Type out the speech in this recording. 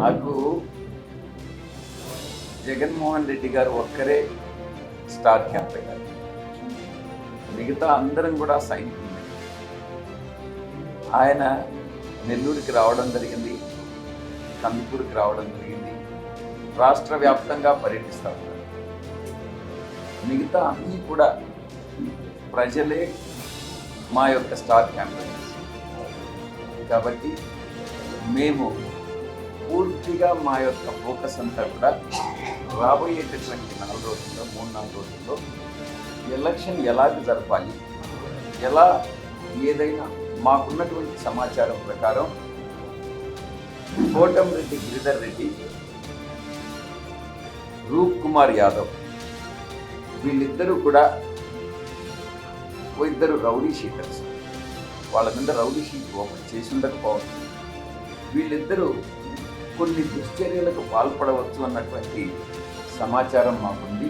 నాకు జగన్మోహన్ రెడ్డి గారు ఒక్కరే స్టార్ క్యాంపెయినర్. మిగతా అందరం కూడా సైనికులు ఆయన నెల్లూరుకి రావడం జరిగింది కందుకూరుకి రావడం జరిగింది రాష్ట్ర వ్యాప్తంగా పర్యటిస్తూ ఉన్నారు. మిగతా అన్నీ కూడా ప్రజలే మా యొక్క స్టార్ క్యాంపెయినర్స్. కాబట్టి మేము పూర్తిగా మా యొక్క ఫోకస్ అంతా కూడా రాబోయేటటువంటి నాలుగు రోజుల్లో మూడు నాలుగు రోజుల్లో ఎలక్షన్ ఎలా జరపాలి ఎలా ఏదైనా మాకున్నటువంటి సమాచారం ప్రకారం కోటం రెడ్డి గిరిధర్ రెడ్డి రూప్ కుమార్ యాదవ్ వీళ్ళిద్దరూ కూడా ఓ ఇద్దరు రౌడీ షీటర్స్. వాళ్ళ మీద రౌడీ షీట్ ఓపెన్ చేసి ఉండకపోవచ్చు. వీళ్ళిద్దరూ కొన్ని దుశ్చర్యలకు పాల్పడవచ్చు అన్నటువంటి సమాచారం మాకుంది.